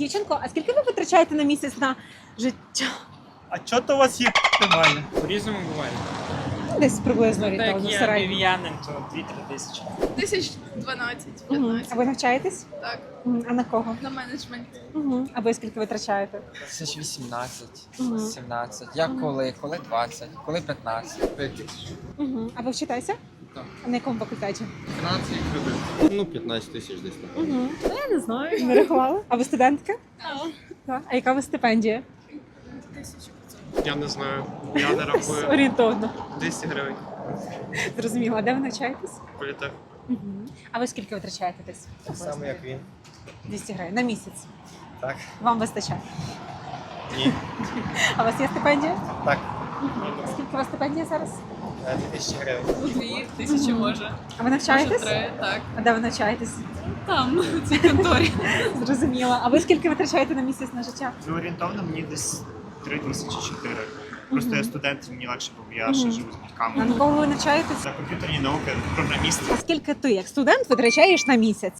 Дівчинко, а скільки ви витрачаєте на місяць на життя? А чого то у вас є немає? По-різному буває. Десь приблизно Так як орієнтовно я середньо. львів'янин, то 2-3 тисячі. Тисяч 12, 15. А ви навчаєтесь? Так, Мгм. А на кого? на менеджмент. Угу. А ви скільки витрачаєте? Тисяч 18, Мгм. 17. Як Мгм. коли? Коли 20, коли 15. Угу. А ви вчитеся? Так. А на якому факультеті? Фінансові кредит. Ну, 15 тисяч десь напевно. Угу. Ну, я не знаю. Не рахувала. А ви студентка? Так. А яка у вас стипендія? Я не знаю. Я не рахую Орієнтовно. 200 гривень. Зрозуміло. А де ви навчаєтесь? Політех. Угу. А ви скільки витрачаєте десь? Так само, як він. 200 гривень на місяць. Так. Вам вистачає? Ні. А у вас є стипендія? Так. Скільки у вас стипендія зараз? 2000 гривень. Дві тисячі може. А ви навчаєтесь? Три, так. А де ви навчаєтесь? Там, в цій конторі. Зрозуміло. А ви скільки витрачаєте на місяць на життя? Ну, орієнтовно мені десь 3 тисячі 4. Просто я студент, мені легше, бо я ще живу з А батьками. на кого ви навчаєтесь? За комп'ютерні науки, програміст. А скільки ти як студент витрачаєш на місяць?